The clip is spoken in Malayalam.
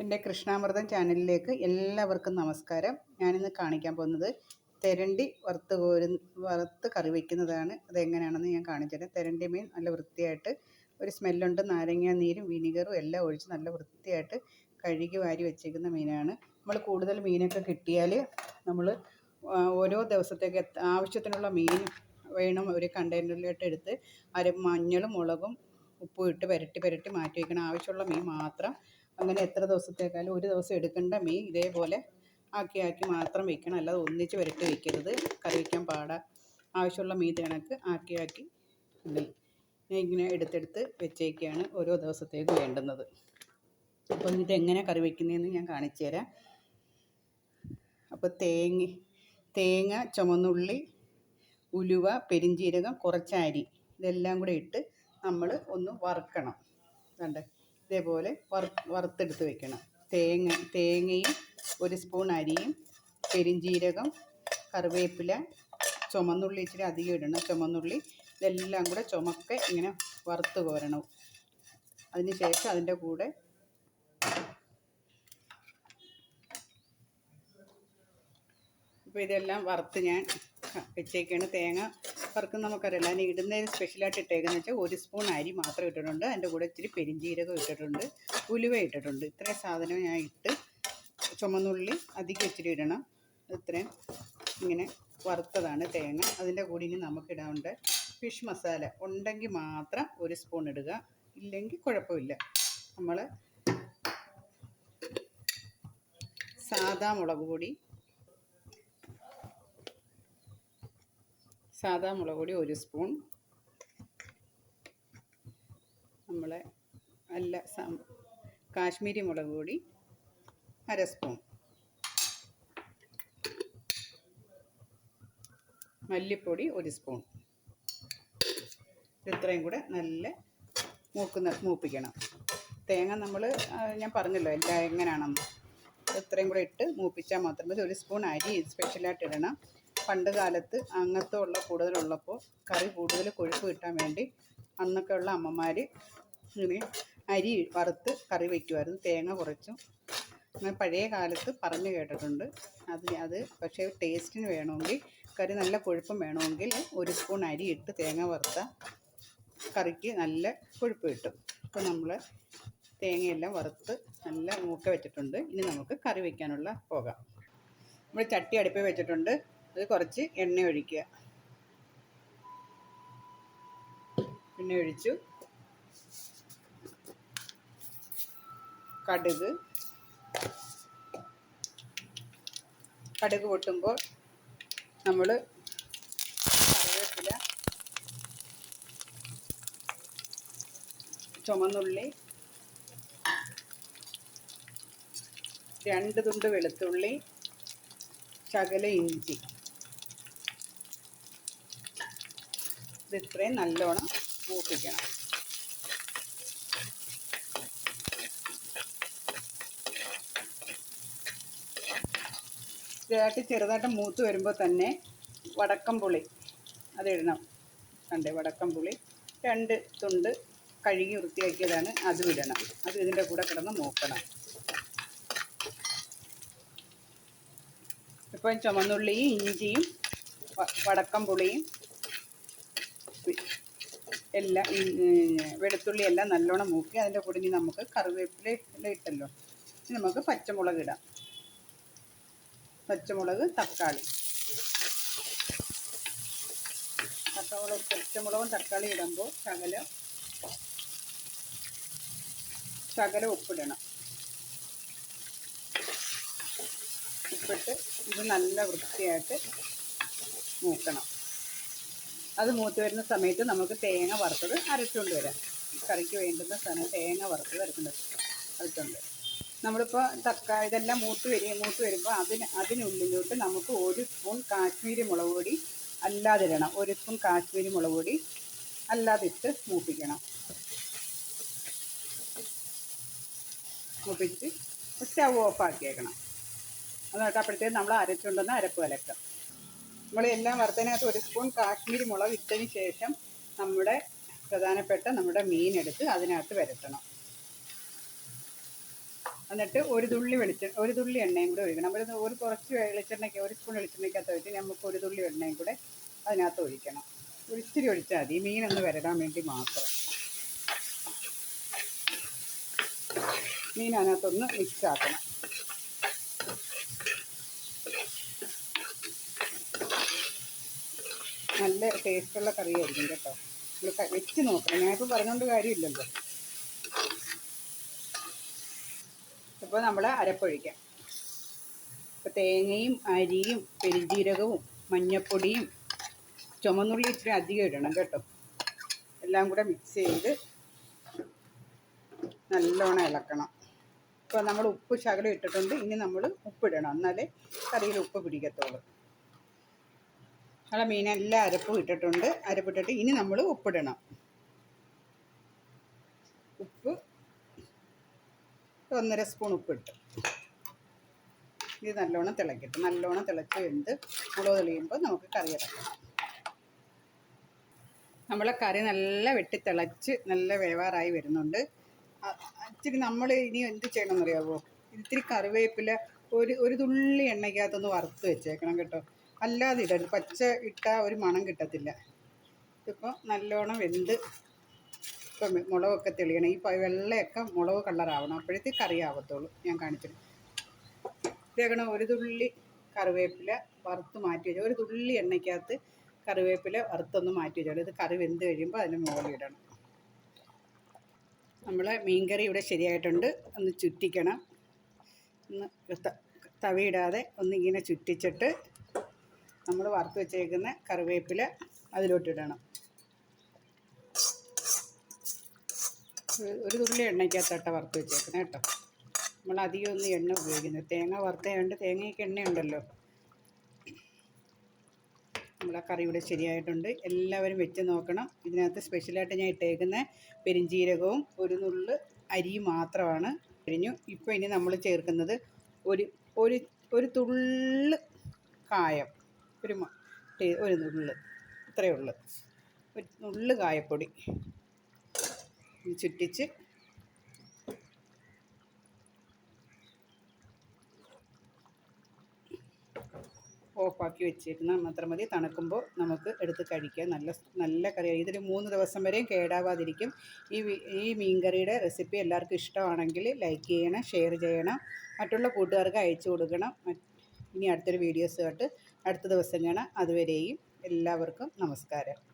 എന്റെ കൃഷ്ണാമൃതം ചാനലിലേക്ക് എല്ലാവർക്കും നമസ്കാരം. ഞാനിന്ന് കാണിക്കാൻ പോകുന്നത് തെരണ്ടി വറുത്ത് കോരു വറുത്ത് കറി വയ്ക്കുന്നതാണ്. അതെങ്ങനെയാണെന്ന് ഞാൻ കാണിച്ചുതരാം തെരണ്ടി മീൻ നല്ല വൃത്തിയായിട്ട് ഒരു സ്മെല്ലുണ്ട്. നാരങ്ങ നീരും വിനീഗറും എല്ലാം ഒഴിച്ച് നല്ല വൃത്തിയായിട്ട് കഴുകി വാരി വെച്ചേക്കുന്ന മീനാണ്. നമ്മൾ കൂടുതൽ മീനൊക്കെ കിട്ടിയാൽ നമ്മൾ ഓരോ ദിവസത്തേക്ക് ആവശ്യത്തിനുള്ള മീൻ വേണം ഒരു കണ്ടെയ്നറിലോട്ട് എടുത്ത് അര മഞ്ഞളും മുളകും ഉപ്പും ഇട്ട് പുരട്ടി പുരട്ടി മാറ്റി വയ്ക്കണം. ആവശ്യമുള്ള മീൻ മാത്രം അങ്ങനെ എത്ര ദിവസത്തേക്കായാലും ഒരു ദിവസം എടുക്കേണ്ട മീൻ ഇതേപോലെ ആക്കി ആക്കി മാത്രം വയ്ക്കണം അല്ലാതെ ഒന്നിച്ച് വരട്ടി വയ്ക്കരുത് കറി വയ്ക്കാൻ പാടാ. ആവശ്യമുള്ള മീൻ കണക്ക് ആക്കി ആക്കി ഞാൻ ഇങ്ങനെ എടുത്തെടുത്ത് വെച്ചേക്കാണ് ഓരോ ദിവസത്തേക്ക് വേണ്ടുന്നത്. അപ്പം ഇതെങ്ങനെ കറി വയ്ക്കുന്നതെന്ന് ഞാൻ കാണിച്ചു തരാം. അപ്പോൾ തേങ്ങ തേങ്ങ ചുമന്നുള്ളി ഉലുവ പെരിഞ്ജീരകം കുറച്ച് അരി ഇതെല്ലാം കൂടെ ഇട്ട് നമ്മൾ ഒന്ന് വറുക്കണം. കണ്ടേ? ഇതേപോലെ വറുത്തെടുത്ത് വെക്കണം. തേങ്ങ തേങ്ങയും ഒരു സ്പൂൺ അരിയും പെരിഞ്ജീരകം കറിവേപ്പില ചുമന്നുള്ളി ഇച്ചിരി അധികം ഇടണം. ചുമന്നുള്ളി ഇതെല്ലാം കൂടെ ചുമക്കെ ഇങ്ങനെ വറുത്ത് കോരണം. അതിന് ശേഷം അതിന്റെ കൂടെ ഇപ്പോൾ ഇതെല്ലാം വറുത്ത് ഞാൻ വെച്ചേക്കാണ് തേങ്ങ വറുക്കുന്ന നമുക്കറിയില്ല. അതിന് ഇടുന്നതിന് സ്പെഷ്യലായിട്ട് ഇട്ടേക്കുന്ന വെച്ചാൽ ഒരു സ്പൂൺ അരി മാത്രം ഇട്ടിട്ടുണ്ട്. അതിന്റെ കൂടെ ഇച്ചിരി പെരിഞ്ചീരകം ഇട്ടിട്ടുണ്ട്. ഉലുവ ഇട്ടിട്ടുണ്ട്. ഇത്രയും സാധനം ഞാൻ ഇട്ട് ചുമന്നുള്ളി അധികം ഇച്ചിരി ഇടണം. ഇത്രയും ഇങ്ങനെ വറുത്തതാണ് തേങ്ങ. അതിന്റെ കൂടി ഇനി നമുക്കിടാണ്ട് ഫിഷ് മസാല ഉണ്ടെങ്കിൽ മാത്രം ഒരു സ്പൂൺ ഇടുക. ഇല്ലെങ്കിൽ കുഴപ്പമില്ല. നമ്മൾ സാധാ മുളക് പൊടി സാദാ മുളക് പൊടി ഒരു സ്പൂൺ. നമ്മളെ നല്ല കാശ്മീരി മുളക് പൊടി അര സ്പൂൺ. മല്ലിപ്പൊടി ഒരു സ്പൂൺ. ഇത്രയും കൂടെ നല്ല മൂക്കുന്ന മൂപ്പിക്കണം. തേങ്ങ നമ്മൾ ഞാൻ പറഞ്ഞല്ലോ എല്ലാം എങ്ങനെയാണെന്ന് ഇത്രയും കൂടെ ഇട്ട് മൂപ്പിച്ചാൽ മാത്രമേ മതി. ഒരു സ്പൂൺ അരി സ്പെഷ്യലായിട്ട് ഇടണം. പണ്ട് കാലത്ത് ഉള്ള കൂടുതലുള്ളപ്പോൾ കറി കൂടുതൽ കൊഴുപ്പ് കിട്ടാൻ വേണ്ടി അന്നൊക്കെ ഉള്ള അമ്മമാർ ഇങ്ങനെ അരി വറുത്ത് കറി വയ്ക്കുമായിരുന്നു. തേങ്ങ കുറച്ചും അങ്ങനെ പഴയ കാലത്ത് പറഞ്ഞു കേട്ടിട്ടുണ്ട്. അത് അത് പക്ഷേ ടേസ്റ്റിന് വേണമെങ്കിൽ കറി നല്ല കൊഴുപ്പം വേണമെങ്കിൽ ഒരു സ്പൂൺ അരി ഇട്ട് തേങ്ങ വറുത്ത കറിക്ക് നല്ല കൊഴുപ്പ് കിട്ടും. അപ്പോൾ നമ്മൾ തേങ്ങയെല്ലാം വറുത്ത് നല്ല മൂക്ക വെച്ചിട്ടുണ്ട്. ഇനി നമുക്ക് കറി വയ്ക്കാനുള്ള പോകാം. നമ്മൾ ചട്ടി അടുപ്പിൽ വെച്ചിട്ടുണ്ട്. അത് കുറച്ച് എണ്ണ ഒഴിക്കുക. എണ്ണ ഒഴിച്ചു. കടുക്. കടുക് പൊട്ടുമ്പോൾ നമ്മൾ കറിവേപ്പില ചുമന്നുള്ളി രണ്ട് തുണ്ട് വെളുത്തുള്ളി ശകല ഇഞ്ചി. ഇത് ഇത്രയും നല്ലോണം മൂപ്പിക്കണം. ഇതായിട്ട് ചെറുതായിട്ട് മൂത്ത് വരുമ്പോൾ തന്നെ വടക്കം പുളി അതിടണം കണ്ടേ വടക്കം പുളി. രണ്ട് തുണ്ട് കഴുകി വൃത്തിയാക്കിയതാണ് അത് വിടണം അത് ഇതിന്റെ കൂടെ കിടന്ന് മൂക്കണം. ഇപ്പം ചുമന്നുള്ളിയും ഇഞ്ചിയും വടക്കം പുളിയും എല്ലാം വെളുത്തുള്ളി എല്ലാം നല്ലോണം മൂക്കി അതിന്റെ കൂടെ ഇനി നമുക്ക് കറിവേപ്പില ഇട്ടല്ലോ. ഇനി നമുക്ക് പച്ചമുളക് ഇടാം. പച്ചമുളക് തക്കാളി. പച്ചമുളക് പച്ചമുളകും തക്കാളി ഇടുമ്പോൾ ശകലം ശകലം ഉപ്പിടണം. ഉപ്പിട്ട് ഇത് നല്ല വൃത്തിയായിട്ട് മൂക്കണം. അത് മൂത്ത് വരുന്ന സമയത്ത് നമുക്ക് തേങ്ങ വറുത്തത് അരച്ചുകൊണ്ട് വരാം. കറിക്ക് വേണ്ടുന്ന സാധനം തേങ്ങ വറുത്തത് അരച്ചുകൊണ്ട് അരച്ചുകൊണ്ട് നമ്മളിപ്പോൾ തക്കാളി ഇതെല്ലാം മൂത്ത് വരിക മൂത്ത് വരുമ്പോൾ അതിന് അതിനുള്ളിലോട്ട് നമുക്ക് ഒരു സ്പൂൺ കാശ്മീരി മുളക് പൊടി അല്ലാതിടണം ഒരു സ്പൂൺ കാശ്മീരി മുളക് പൊടി അല്ലാതിട്ട് മൂപ്പിക്കണം. മൂപ്പിച്ച് സ്റ്റവ് ഓഫ് ആക്കിയേക്കണം. എന്നിട്ട് അപ്പോഴത്തേക്ക് നമ്മൾ അരച്ചുകൊണ്ടുവന്ന് അരപ്പ് കലക്കാം. നമ്മൾ എല്ലാം വറുത്തതിനകത്ത് ഒരു സ്പൂൺ കാശ്മീരി മുളക് ഇട്ടതിന് ശേഷം നമ്മുടെ പ്രധാനപ്പെട്ട നമ്മുടെ മീൻ എടുത്ത് അതിനകത്ത് വരട്ടണം എന്നിട്ട് ഒരു തുള്ളി വെളിച്ച ഒരു തുള്ളി എണ്ണയും കൂടെ ഒഴിക്കണം. അപ്പോൾ ഒരു കുറച്ച് വെളിച്ചെണ്ണയ്ക്ക് ഒരു സ്പൂൺ വെളിച്ചെണ്ണയ്ക്കകത്ത് ഒഴിച്ച് നമുക്ക് ഒരു തുള്ളി എണ്ണയും കൂടെ അതിനകത്ത് ഒഴിക്കണം. ഒരിച്ചിരി ഒഴിച്ചാൽ മതി. മീനൊന്ന് വരടാൻ വേണ്ടി മാത്രം. മീൻ അതിനകത്തൊന്ന് മിക്സ് ആക്കണം. നല്ല ടേസ്റ്റുള്ള കറിയായിരിക്കും കേട്ടോ. നമ്മൾ വെച്ച് നോക്കണം. ഞാനിപ്പോൾ പറഞ്ഞുകൊണ്ട് കാര്യമില്ലല്ലോ. ഇപ്പോൾ നമ്മൾ അരപ്പൊഴിക്കാം. ഇപ്പോൾ തേങ്ങയും അരിയും പെരിഞ്ജീരകവും മഞ്ഞപ്പൊടിയും ചുമന്നുള്ളി ഇച്ചിരി അധികം ഇടണം കേട്ടോ. എല്ലാം കൂടെ മിക്സ് ചെയ്ത് നല്ലോണം ഇളക്കണം. ഇപ്പോൾ നമ്മൾ ഉപ്പ് ശകലം ഇട്ടിട്ടുണ്ട്. ഇനി നമ്മൾ ഉപ്പിടണം. എന്നാലേ കറിയിൽ ഉപ്പ് പിടിക്കത്തുള്ളൂ. നമ്മളെ മീനെല്ലാം അരപ്പും ഇട്ടിട്ടുണ്ട്. അരപ്പിട്ടിട്ട് ഇനി നമ്മൾ ഉപ്പിടണം. ഉപ്പ് ഒന്നര സ്പൂൺ ഉപ്പിട്ട്. ഇത് നല്ലോണം തിളക്കിട്ട്. നല്ലോണം തിളച്ച് വെന്ത് മുളക് തെളിയുമ്പോൾ നമുക്ക് കറി ഇറക്കാം. നമ്മളെ കറി നല്ല വെട്ടി തിളച്ച് നല്ല വേവാറായി വരുന്നുണ്ട്. ഇച്ചിരി നമ്മൾ ഇനി എന്ത് ചെയ്യണമെന്നറിയാവോ? ഇത്തിരി കറിവേപ്പില ഒരു ഒരു തുള്ളി എണ്ണയ്ക്കകത്തൊന്ന് വറുത്ത് വെച്ചേക്കണം കേട്ടോ. അല്ലാതെ ഇടരുത്. പച്ച ഇട്ടാൽ ഒരു മണം കിട്ടത്തില്ല. ഇതിപ്പോൾ നല്ലോണം വെന്ത് ഇപ്പം മുളകൊക്കെ തെളിയണം. ഈ വെള്ളയൊക്കെ മുളക് കളറാവണം. അപ്പോഴത്തേക്ക് കറി ആവത്തുള്ളൂ. ഞാൻ കാണിച്ചിട്ട് ഇതേക്കണം ഒരു തുള്ളി കറിവേപ്പില വറുത്ത് മാറ്റി വെച്ചാൽ ഒരു തുള്ളി എണ്ണയ്ക്കകത്ത് കറിവേപ്പില വറുത്തൊന്ന് മാറ്റി വെച്ചാൽ ഇത് കറി വെന്ത് കഴിയുമ്പോൾ അതിന് മുകളിലിടണം നമ്മൾ മീൻകറി ഇവിടെ ശരിയായിട്ടുണ്ട്. ഒന്ന് ചുറ്റിക്കണം. ഒന്ന് തവിയിടാതെ ഒന്നിങ്ങനെ ചുറ്റിച്ചിട്ട് നമ്മൾ വറുത്ത് വെച്ചേക്കുന്ന കറിവേപ്പില അതിലോട്ടിടണം. ഒരു തുള്ളി എണ്ണയ്ക്കകത്തട്ട വറുത്ത് വെച്ചേക്കുന്നത് കേട്ടോ. നമ്മൾ അധികം ഒന്നും എണ്ണ ഉപയോഗിക്കുന്നത് തേങ്ങ വറുത്തതുകൊണ്ട് തേങ്ങയ്ക്ക് എണ്ണയുണ്ടല്ലോ. നമ്മളെ കറി ഇവിടെ ശരിയായിട്ടുണ്ട്. എല്ലാവരും വെച്ച് നോക്കണം. ഇതിനകത്ത് സ്പെഷ്യലായിട്ട് ഞാൻ ഇട്ടേക്കുന്ന പെരിഞ്ചീരകവും ഒരു നുള്ളു അരി മാത്രമാണ് കഴിഞ്ഞു. ഇപ്പോൾ ഇനി നമ്മൾ ചേർക്കുന്നത് ഒരു ഒരു ഒരു തുള്ളു കായം. ഒരു ഒരു നുള്ള്. ഇത്രയേ ഉള്ളൂ. ഒരു നുള്ള് കായപ്പൊടി ചുറ്റിച്ച് ഓഫാക്കി വെച്ചിരുന്നാൽ മാത്രം മതി തണുക്കുമ്പോൾ നമുക്ക് എടുത്ത് കഴിക്കാം. നല്ല നല്ല കറിയാണ് ഇതൊരു മൂന്ന് ദിവസം വരെയും കേടാവാതിരിക്കും. ഈ ഈ മീൻകറിയുടെ റെസിപ്പി എല്ലാവർക്കും ഇഷ്ടമാണെങ്കിൽ ലൈക്ക് ചെയ്യണം ഷെയർ ചെയ്യണം. മറ്റുള്ള കൂട്ടുകാർക്ക് അയച്ചു കൊടുക്കണം. ഇനി അടുത്തൊരു വീഡിയോസ് കേട്ട് അടുത്ത ദിവസം കാണാം. അതുവരെയും എല്ലാവർക്കും നമസ്കാരം.